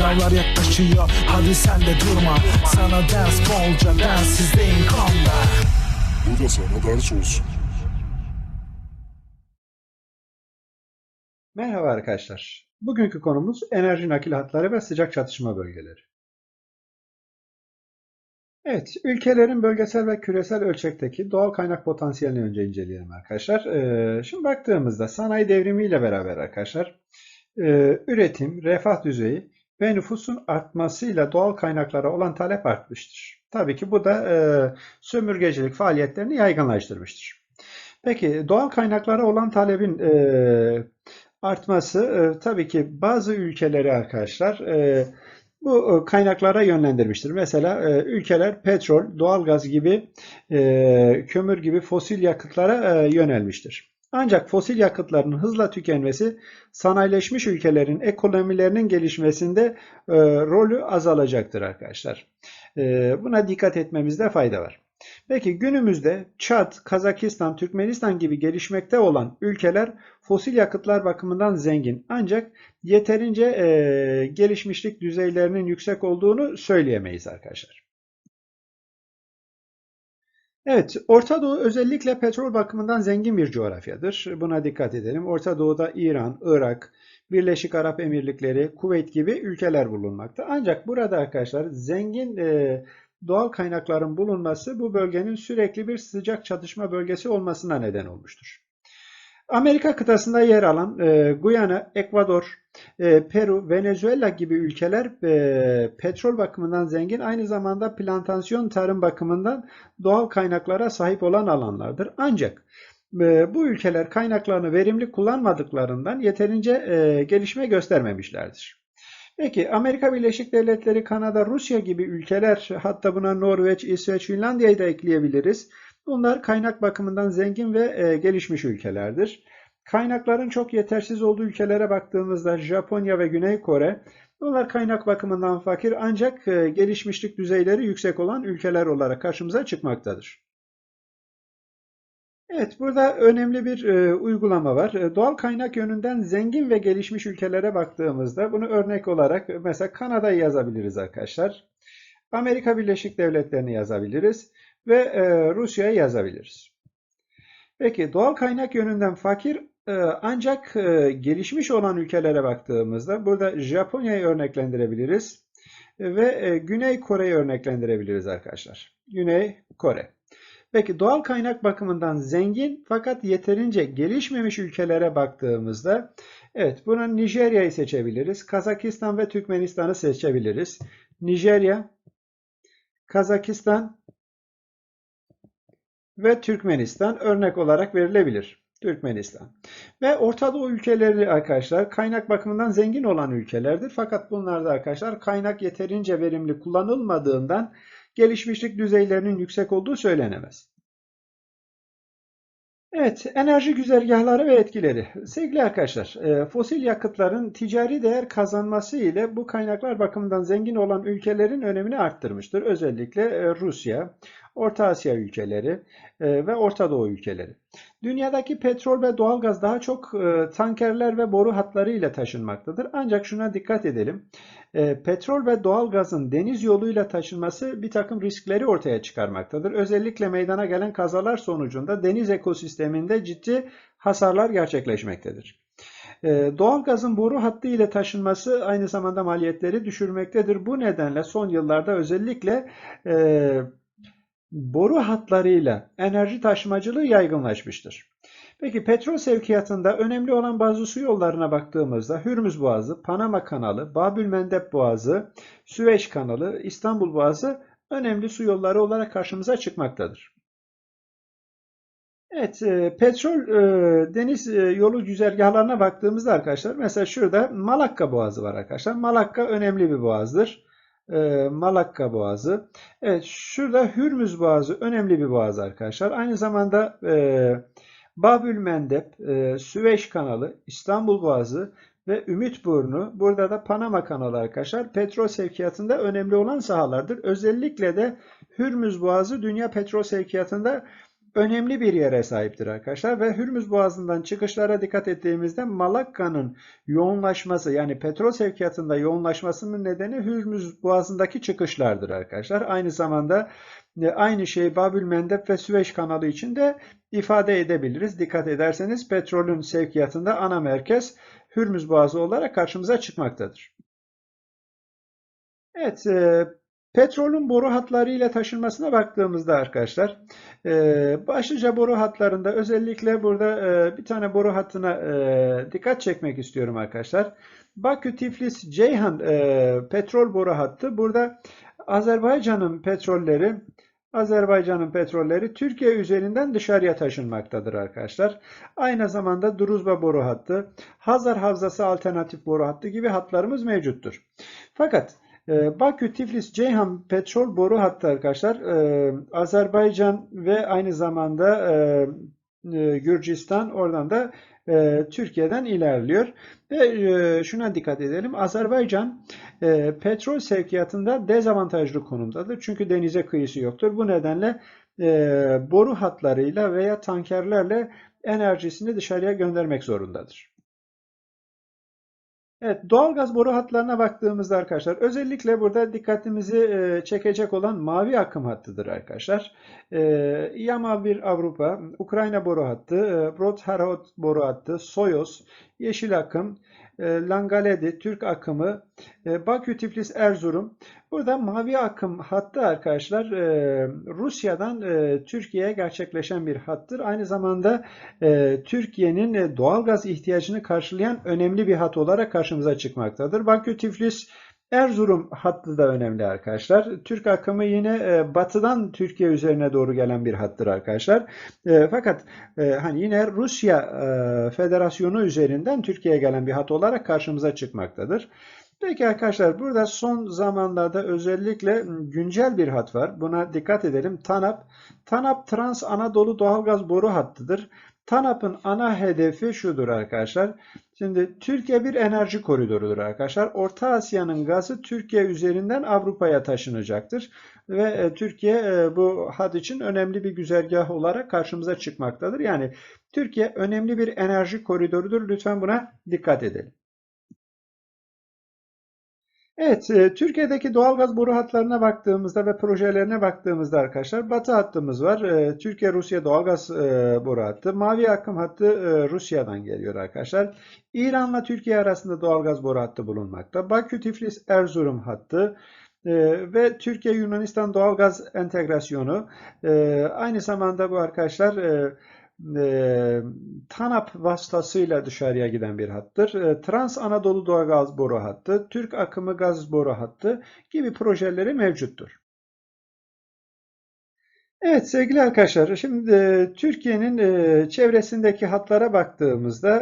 Sınavlar yaklaşıyor hadi sen de durma Sana ders bolca densizliğin konda Bu da sana ders olsun. Merhaba arkadaşlar. Bugünkü konumuz enerji nakil hatları ve sıcak çatışma bölgeleri. Evet, ülkelerin bölgesel ve küresel ölçekteki doğal kaynak potansiyelini önce inceleyelim arkadaşlar. Ee, şimdi baktığımızda sanayi devrimiyle beraber arkadaşlar, e, üretim, refah düzeyi ve nüfusun artmasıyla doğal kaynaklara olan talep artmıştır. Tabii ki bu da e, sömürgecilik faaliyetlerini yaygınlaştırmıştır. Peki doğal kaynaklara olan talebin e, artması e, tabii ki bazı ülkeleri arkadaşlar e, bu e, kaynaklara yönlendirmiştir. Mesela e, ülkeler petrol, doğalgaz gibi, e, kömür gibi fosil yakıtlara yönelmiştir. Ancak fosil yakıtların hızla tükenmesi sanayileşmiş ülkelerin ekonomilerinin gelişmesinde e, rolü azalacaktır arkadaşlar. E, buna dikkat etmemizde fayda var. Peki günümüzde Çad, Kazakistan, Türkmenistan gibi gelişmekte olan ülkeler fosil yakıtlar bakımından zengin ancak yeterince e, gelişmişlik düzeylerinin yüksek olduğunu söyleyemeyiz arkadaşlar. Evet, Orta Doğu özellikle petrol bakımından zengin bir coğrafyadır. Buna dikkat edelim. Orta Doğu'da İran, Irak, Birleşik Arap Emirlikleri, Kuveyt gibi ülkeler bulunmakta. Ancak burada arkadaşlar zengin e, doğal kaynakların bulunması bu bölgenin sürekli bir sıcak çatışma bölgesi olmasına neden olmuştur. Amerika kıtasında yer alan e, Guyana, Ekvador, e, Peru, Venezuela gibi ülkeler e, petrol bakımından zengin, aynı zamanda plantasyon tarım bakımından doğal kaynaklara sahip olan alanlardır. Ancak e, bu ülkeler kaynaklarını verimli kullanmadıklarından yeterince e, gelişme göstermemişlerdir. Peki Amerika Birleşik Devletleri, Kanada, Rusya gibi ülkeler hatta buna Norveç, İsveç, Finlandiya'yı da ekleyebiliriz. Bunlar kaynak bakımından zengin ve e, gelişmiş ülkelerdir. Kaynakların çok yetersiz olduğu ülkelere baktığımızda Japonya ve Güney Kore bunlar kaynak bakımından fakir ancak e, gelişmişlik düzeyleri yüksek olan ülkeler olarak karşımıza çıkmaktadır. Evet, burada önemli bir e, uygulama var. E, doğal kaynak yönünden zengin ve gelişmiş ülkelere baktığımızda bunu örnek olarak mesela Kanada'yı yazabiliriz arkadaşlar. Amerika Birleşik Devletleri'ni yazabiliriz ve e, Rusya'yı yazabiliriz. Peki doğal kaynak yönünden fakir e, ancak e, gelişmiş olan ülkelere baktığımızda burada Japonya'yı örneklendirebiliriz ve e, Güney Kore'yi örneklendirebiliriz arkadaşlar. Güney Kore. Peki doğal kaynak bakımından zengin fakat yeterince gelişmemiş ülkelere baktığımızda evet buna Nijerya'yı seçebiliriz. Kazakistan ve Türkmenistan'ı seçebiliriz. Nijerya, Kazakistan ve Türkmenistan örnek olarak verilebilir. Türkmenistan. Ve Orta Doğu ülkeleri arkadaşlar kaynak bakımından zengin olan ülkelerdir. Fakat bunlarda arkadaşlar kaynak yeterince verimli kullanılmadığından gelişmişlik düzeylerinin yüksek olduğu söylenemez. Evet, enerji güzergahları ve etkileri. Sevgili arkadaşlar, e, fosil yakıtların ticari değer kazanması ile bu kaynaklar bakımından zengin olan ülkelerin önemini arttırmıştır. Özellikle e, Rusya, Orta Asya ülkeleri e, ve Orta Doğu ülkeleri. Dünyadaki petrol ve doğalgaz daha çok e, tankerler ve boru hatları ile taşınmaktadır. Ancak şuna dikkat edelim. E, petrol ve doğalgazın deniz yoluyla taşınması bir takım riskleri ortaya çıkarmaktadır. Özellikle meydana gelen kazalar sonucunda deniz ekosisteminde ciddi hasarlar gerçekleşmektedir. Doğalgazın boru hattı ile taşınması aynı zamanda maliyetleri düşürmektedir. Bu nedenle son yıllarda özellikle boru hatlarıyla enerji taşımacılığı yaygınlaşmıştır. Peki petrol sevkiyatında önemli olan bazı su yollarına baktığımızda Hürmüz Boğazı, Panama Kanalı, Babül Mendeb Boğazı, Süveyş Kanalı, İstanbul Boğazı önemli su yolları olarak karşımıza çıkmaktadır. Evet, e, petrol e, deniz e, yolu güzergahlarına baktığımızda arkadaşlar, mesela şurada Malakka Boğazı var arkadaşlar. Malakka önemli bir boğazdır e, Malakka Boğazı. Evet şurada Hürmüz Boğazı önemli bir boğaz arkadaşlar. Aynı zamanda e, Babül Mendeb, e, Süveyş Kanalı, İstanbul Boğazı ve Ümit Burnu, burada da Panama Kanalı arkadaşlar petrol sevkiyatında önemli olan sahalardır. Özellikle de Hürmüz Boğazı dünya petrol sevkiyatında önemli bir yere sahiptir arkadaşlar ve Hürmüz Boğazı'ndan çıkışlara dikkat ettiğimizde Malakka'nın yoğunlaşması yani petrol sevkiyatında yoğunlaşmasının nedeni Hürmüz Boğazı'ndaki çıkışlardır arkadaşlar. Aynı zamanda e, aynı şeyi Babül Mendeb ve Süveyş kanalı için de ifade edebiliriz. Dikkat ederseniz petrolün sevkiyatında ana merkez Hürmüz Boğazı olarak karşımıza çıkmaktadır. Evet, e, petrolün boru hatları ile taşınmasına baktığımızda arkadaşlar, e, başlıca boru hatlarında özellikle burada e, bir tane boru hattına e, dikkat çekmek istiyorum arkadaşlar. Bakü-Tiflis-Ceyhan e, petrol boru hattı. Burada Azerbaycan'ın petrolleri Azerbaycan'ın petrolleri Türkiye üzerinden dışarıya taşınmaktadır arkadaşlar. Aynı zamanda Druzba boru hattı, Hazar Havzası alternatif boru hattı gibi hatlarımız mevcuttur. Fakat Bakü, Tiflis, Ceyhan petrol boru hattı arkadaşlar e, Azerbaycan ve aynı zamanda e, e, Gürcistan oradan da e, Türkiye'den ilerliyor. Ve şuna dikkat edelim. Azerbaycan petrol sevkiyatında dezavantajlı konumdadır. Çünkü denize kıyısı yoktur. Bu nedenle boru hatlarıyla veya tankerlerle enerjisini dışarıya göndermek zorundadır. Evet, doğalgaz boru hatlarına baktığımızda arkadaşlar özellikle burada dikkatimizi e, çekecek olan mavi akım hattıdır arkadaşlar. E, Yama 1 Avrupa, Ukrayna boru hattı, e, Brod-Harod boru hattı, Soyuz, Yeşil akım, e, Langaledi, Türk akımı, e, Bakü, Tiflis, Erzurum. Burada mavi akım hattı arkadaşlar e, Rusya'dan e, Türkiye'ye gerçekleşen bir hattır. Aynı zamanda e, Türkiye'nin e, doğalgaz ihtiyacını karşılayan önemli bir hat olarak karşımıza çıkmaktadır. Bakü, Tiflis, Erzurum hattı da önemli arkadaşlar. Türk akımı yine e, batıdan Türkiye üzerine doğru gelen bir hattır arkadaşlar. E, fakat e, hani yine Rusya Federasyonu üzerinden Türkiye'ye gelen bir hat olarak karşımıza çıkmaktadır. Peki arkadaşlar burada son zamanlarda özellikle güncel bir hat var. Buna dikkat edelim. TANAP. TANAP Trans Anadolu Doğalgaz Boru Hattıdır. TANAP'ın ana hedefi şudur arkadaşlar. Şimdi Türkiye bir enerji koridorudur arkadaşlar. Orta Asya'nın gazı Türkiye üzerinden Avrupa'ya taşınacaktır. Ve e, Türkiye e, bu hat için önemli bir güzergah olarak karşımıza çıkmaktadır. Yani Türkiye önemli bir enerji koridorudur. Lütfen buna dikkat edelim. Evet, e, Türkiye'deki doğalgaz boru hatlarına baktığımızda ve projelerine baktığımızda arkadaşlar Batı hattımız var. E, Türkiye-Rusya doğalgaz e, boru hattı. Mavi akım hattı e, Rusya'dan geliyor arkadaşlar. İran'la Türkiye arasında doğalgaz boru hattı bulunmakta. Bakü-Tiflis-Erzurum hattı. E, ve Türkiye-Yunanistan doğalgaz entegrasyonu. E, aynı zamanda bu arkadaşlar e, TANAP vasıtasıyla dışarıya giden bir hattır. E, Trans Anadolu Doğalgaz Boru Hattı, Türk Akımı Gaz Boru Hattı gibi projeleri mevcuttur. Evet sevgili arkadaşlar, şimdi Türkiye'nin çevresindeki hatlara baktığımızda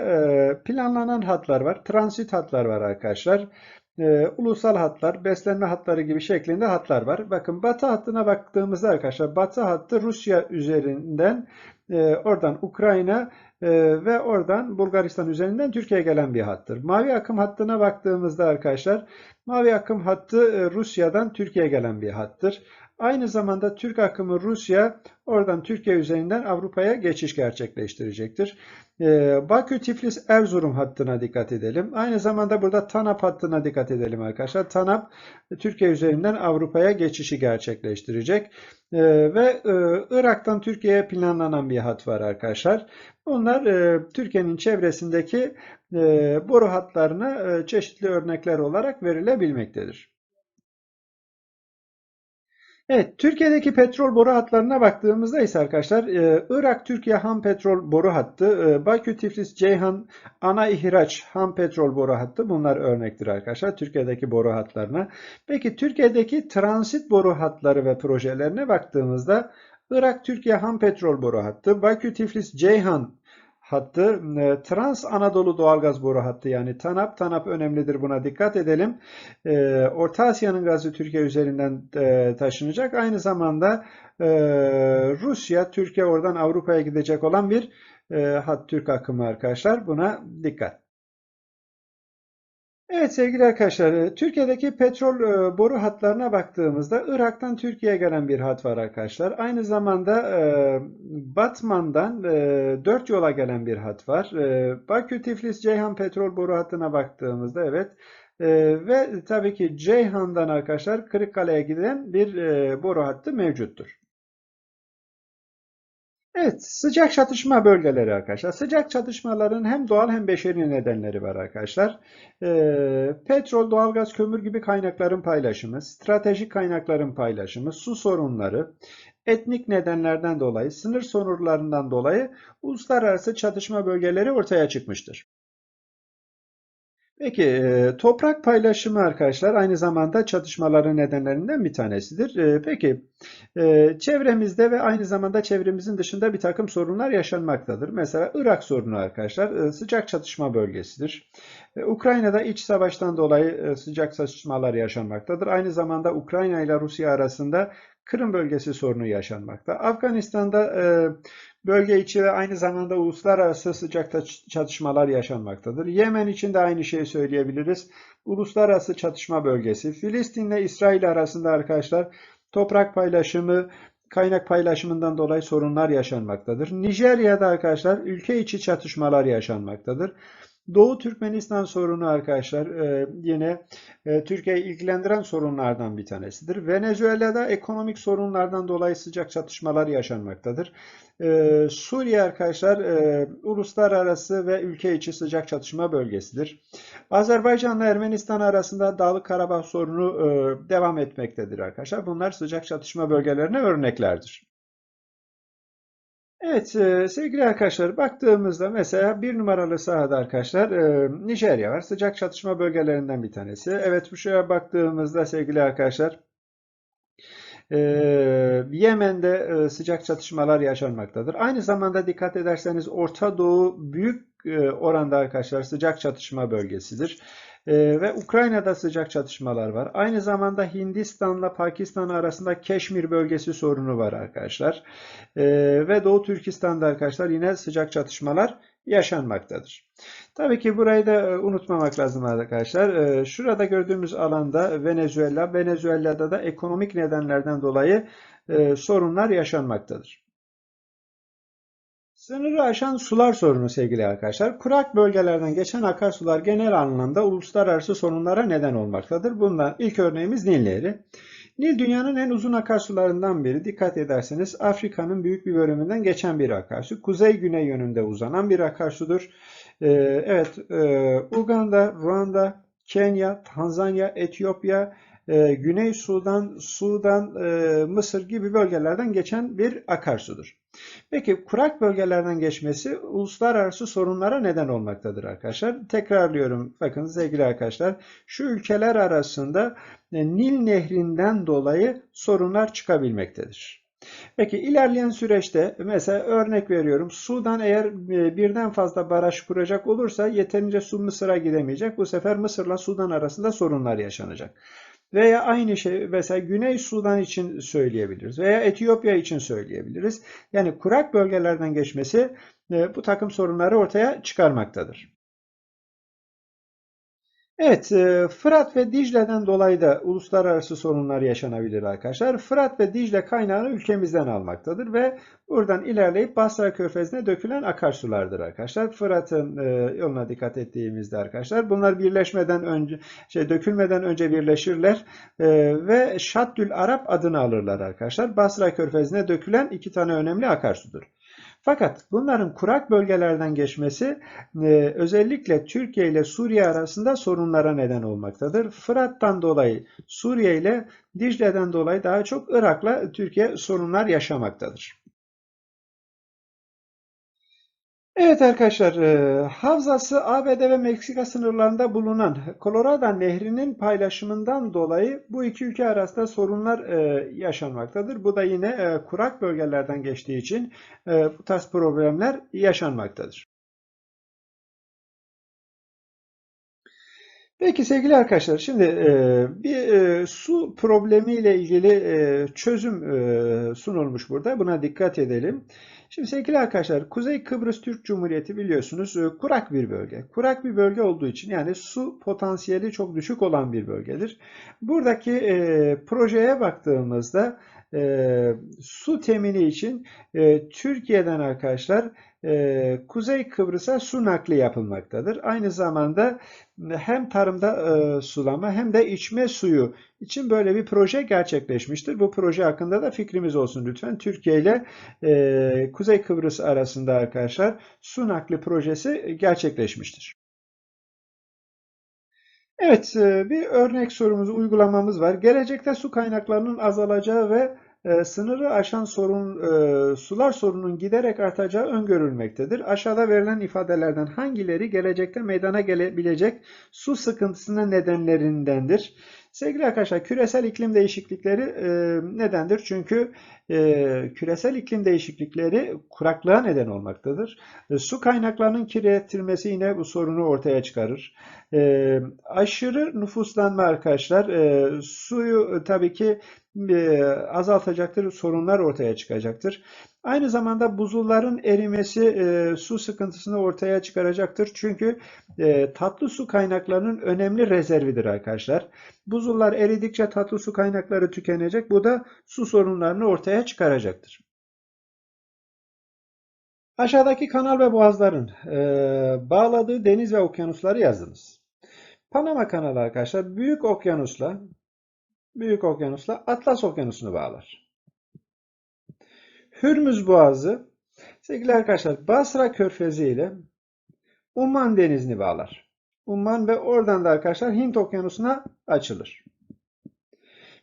planlanan hatlar var, transit hatlar var arkadaşlar. E, ulusal hatlar, beslenme hatları gibi şeklinde hatlar var. Bakın Batı hattına baktığımızda arkadaşlar, Batı hattı Rusya üzerinden e, oradan Ukrayna e, ve oradan Bulgaristan üzerinden Türkiye'ye gelen bir hattır. Mavi akım hattına baktığımızda arkadaşlar, mavi akım hattı e, Rusya'dan Türkiye'ye gelen bir hattır. Aynı zamanda Türk akımı Rusya oradan Türkiye üzerinden Avrupa'ya geçiş gerçekleştirecektir. Ee, Bakü Tiflis Erzurum hattına dikkat edelim. Aynı zamanda burada TANAP hattına dikkat edelim arkadaşlar. TANAP Türkiye üzerinden Avrupa'ya geçişi gerçekleştirecek. Ee, ve e, Irak'tan Türkiye'ye planlanan bir hat var arkadaşlar. Bunlar e, Türkiye'nin çevresindeki e, boru hatlarına çeşitli örnekler olarak verilebilmektedir. Evet, Türkiye'deki petrol boru hatlarına baktığımızda ise arkadaşlar e, Irak-Türkiye ham petrol boru hattı, e, Bakü-Tiflis-Ceyhan ana ihraç ham petrol boru hattı bunlar örnektir arkadaşlar Türkiye'deki boru hatlarına. Peki Türkiye'deki transit boru hatları ve projelerine baktığımızda Irak-Türkiye ham petrol boru hattı, Bakü-Tiflis-Ceyhan hattı e, Trans Anadolu doğalgaz boru hattı yani TANAP. TANAP önemlidir buna dikkat edelim. E, Orta Asya'nın gazı Türkiye üzerinden e, taşınacak. Aynı zamanda Rusya, Türkiye oradan Avrupa'ya gidecek olan bir hat Türk akımı arkadaşlar. Buna dikkat. Evet sevgili arkadaşlar, e, Türkiye'deki petrol e, boru hatlarına baktığımızda Irak'tan Türkiye'ye gelen bir hat var arkadaşlar. Aynı zamanda e, Batman'dan e, 4 yola gelen bir hat var. E, Bakü, Tiflis, Ceyhan petrol boru hattına baktığımızda evet. E, ve tabii ki Ceyhan'dan arkadaşlar Kırıkkale'ye giden bir e, boru hattı mevcuttur. Evet, sıcak çatışma bölgeleri arkadaşlar. Sıcak çatışmaların hem doğal hem beşeri nedenleri var arkadaşlar. Ee, petrol, doğalgaz, kömür gibi kaynakların paylaşımı, stratejik kaynakların paylaşımı, su sorunları, etnik nedenlerden dolayı, sınır sorunlarından dolayı uluslararası çatışma bölgeleri ortaya çıkmıştır. Peki, e, toprak paylaşımı arkadaşlar aynı zamanda çatışmaların nedenlerinden bir tanesidir. E, Peki, e, çevremizde ve aynı zamanda çevremizin dışında bir takım sorunlar yaşanmaktadır. Mesela Irak sorunu arkadaşlar sıcak çatışma bölgesidir. Ukrayna'da iç savaştan dolayı sıcak çatışmalar yaşanmaktadır. Aynı zamanda Ukrayna ile Rusya arasında Kırım bölgesi sorunu yaşanmakta. Afganistan'da bölge içi ve aynı zamanda uluslararası sıcak çatışmalar yaşanmaktadır. Yemen için de aynı şeyi söyleyebiliriz. Uluslararası çatışma bölgesi. Filistin ile İsrail arasında arkadaşlar toprak paylaşımı, kaynak paylaşımından dolayı sorunlar yaşanmaktadır. Nijerya'da arkadaşlar ülke içi çatışmalar yaşanmaktadır. Doğu Türkmenistan sorunu arkadaşlar e, yine e, Türkiye'yi ilgilendiren sorunlardan bir tanesidir. Venezuela'da ekonomik sorunlardan dolayı sıcak çatışmalar yaşanmaktadır. E, Suriye arkadaşlar uluslararası ve ülke içi sıcak çatışma bölgesidir. Azerbaycanla Ermenistan arasında Dağlık Karabağ sorunu devam etmektedir arkadaşlar. Bunlar sıcak çatışma bölgelerine örneklerdir. Evet e, sevgili arkadaşlar baktığımızda mesela bir numaralı sahada arkadaşlar e, Nijerya var. Sıcak çatışma bölgelerinden bir tanesi. Evet bu şuraya baktığımızda sevgili arkadaşlar e, Yemen'de sıcak çatışmalar yaşanmaktadır. Aynı zamanda dikkat ederseniz Orta Doğu büyük oranda arkadaşlar sıcak çatışma bölgesidir. Ee, ve Ukrayna'da sıcak çatışmalar var. Aynı zamanda Hindistan'la Pakistan arasında Keşmir bölgesi sorunu var arkadaşlar. Ee, ve Doğu Türkistan'da arkadaşlar yine sıcak çatışmalar yaşanmaktadır. Tabii ki burayı da e, unutmamak lazım arkadaşlar. Ee, şurada gördüğümüz alanda Venezuela, Venezuela'da da ekonomik nedenlerden dolayı e, sorunlar yaşanmaktadır. Sınırı aşan sular sorunu sevgili arkadaşlar. Kurak bölgelerden geçen akarsular genel anlamda uluslararası sorunlara neden olmaktadır. Bundan ilk örneğimiz Nil Nehri. Nil dünyanın en uzun akarsularından biri. Dikkat ederseniz Afrika'nın büyük bir bölümünden geçen bir akarsu. Kuzey-güney yönünde uzanan bir akarsudur. Ee, evet, e, Uganda, Ruanda, Kenya, Tanzanya, Etiyopya, e, Güney Sudan, Sudan, e, Mısır gibi bölgelerden geçen bir akarsudur. Peki kurak bölgelerden geçmesi uluslararası sorunlara neden olmaktadır arkadaşlar. Tekrarlıyorum bakın sevgili arkadaşlar şu ülkeler arasında e, Nil Nehri'nden dolayı sorunlar çıkabilmektedir. Peki ilerleyen süreçte mesela örnek veriyorum Sudan eğer e, birden fazla baraj kuracak olursa yeterince su Mısır'a gidemeyecek. Bu sefer Mısır'la Sudan arasında sorunlar yaşanacak. Veya aynı şey mesela Güney Sudan için söyleyebiliriz veya Etiyopya için söyleyebiliriz. Yani kurak bölgelerden geçmesi e, bu takım sorunları ortaya çıkarmaktadır. Evet, e, Fırat ve Dicle'den dolayı da uluslararası sorunlar yaşanabilir arkadaşlar. Fırat ve Dicle kaynağını ülkemizden almaktadır ve buradan ilerleyip Basra Körfezi'ne dökülen akarsulardır arkadaşlar. Fırat'ın e, yoluna dikkat ettiğimizde arkadaşlar bunlar birleşmeden önce şey dökülmeden önce birleşirler e, ve Şaddül Arap adını alırlar arkadaşlar. Basra Körfezi'ne dökülen iki tane önemli akarsudur. Fakat bunların kurak bölgelerden geçmesi e, özellikle Türkiye ile Suriye arasında sorunlara neden olmaktadır. Fırat'tan dolayı Suriye ile Dicle'den dolayı daha çok Irak'la Türkiye sorunlar yaşamaktadır. Evet arkadaşlar, e, havzası ABD ve Meksika sınırlarında bulunan Colorado Nehri'nin paylaşımından dolayı bu iki ülke arasında sorunlar e, yaşanmaktadır. Bu da yine e, kurak bölgelerden geçtiği için bu tarz problemler yaşanmaktadır. Peki sevgili arkadaşlar, şimdi bir su problemi ile ilgili çözüm sunulmuş burada. Buna dikkat edelim. Şimdi sevgili arkadaşlar Kuzey Kıbrıs Türk Cumhuriyeti biliyorsunuz e, kurak bir bölge. Kurak bir bölge olduğu için yani su potansiyeli çok düşük olan bir bölgedir. Buradaki e, projeye baktığımızda e, su temini için e, Türkiye'den arkadaşlar e, Kuzey Kıbrıs'a su nakli yapılmaktadır. Aynı zamanda hem tarımda e, sulama hem de içme suyu için böyle bir proje gerçekleşmiştir. Bu proje hakkında da fikrimiz olsun lütfen. Türkiye ile e, Kuzey Kıbrıs arasında arkadaşlar su nakli projesi gerçekleşmiştir. Evet, e, bir örnek sorumuz, uygulamamız var. Gelecekte su kaynaklarının azalacağı ve e, sınırı aşan sorun, e, sular sorunun giderek artacağı öngörülmektedir. Aşağıda verilen ifadelerden hangileri gelecekte meydana gelebilecek su sıkıntısının nedenlerindendir? Sevgili arkadaşlar, küresel iklim değişiklikleri e, nedendir? Çünkü e, küresel iklim değişiklikleri kuraklığa neden olmaktadır. E, su kaynaklarının kirletilmesi yine bu sorunu ortaya çıkarır. E, aşırı nüfuslanma arkadaşlar, e, suyu e, tabii ki e, azaltacaktır, sorunlar ortaya çıkacaktır. Aynı zamanda buzulların erimesi e, su sıkıntısını ortaya çıkaracaktır. Çünkü e, tatlı su kaynaklarının önemli rezervidir arkadaşlar. Buzullar eridikçe tatlı su kaynakları tükenecek. Bu da su sorunlarını ortaya çıkaracaktır. Aşağıdaki kanal ve boğazların e, bağladığı deniz ve okyanusları yazınız. Panama kanalı arkadaşlar Büyük Okyanus'la Büyük Okyanus'la Atlas Okyanusu'nu bağlar. Hürmüz Boğazı sevgili arkadaşlar Basra Körfezi ile Umman Denizi'ni bağlar. Umman ve oradan da arkadaşlar Hint Okyanusu'na açılır.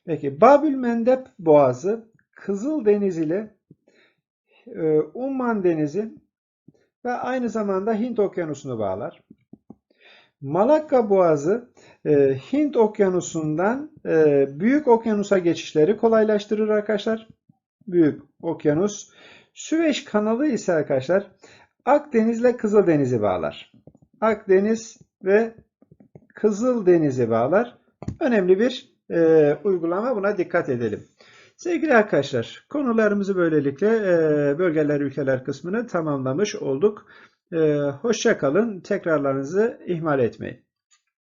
Peki Babül Mendeb Boğazı Kızıl Deniz ile e, Umman Denizi ve aynı zamanda Hint Okyanusu'nu bağlar. Malakka Boğazı e, Hint Okyanusu'ndan e, Büyük Okyanus'a geçişleri kolaylaştırır arkadaşlar. Büyük Okyanus. Süveyş kanalı ise arkadaşlar Akdeniz ile Kızıldeniz'i bağlar. Akdeniz ve Kızıldeniz'i bağlar. Önemli bir e, uygulama buna dikkat edelim. Sevgili arkadaşlar konularımızı böylelikle e, bölgeler ülkeler kısmını tamamlamış olduk. E, hoşça. Tekrarlarınızı ihmal etmeyin.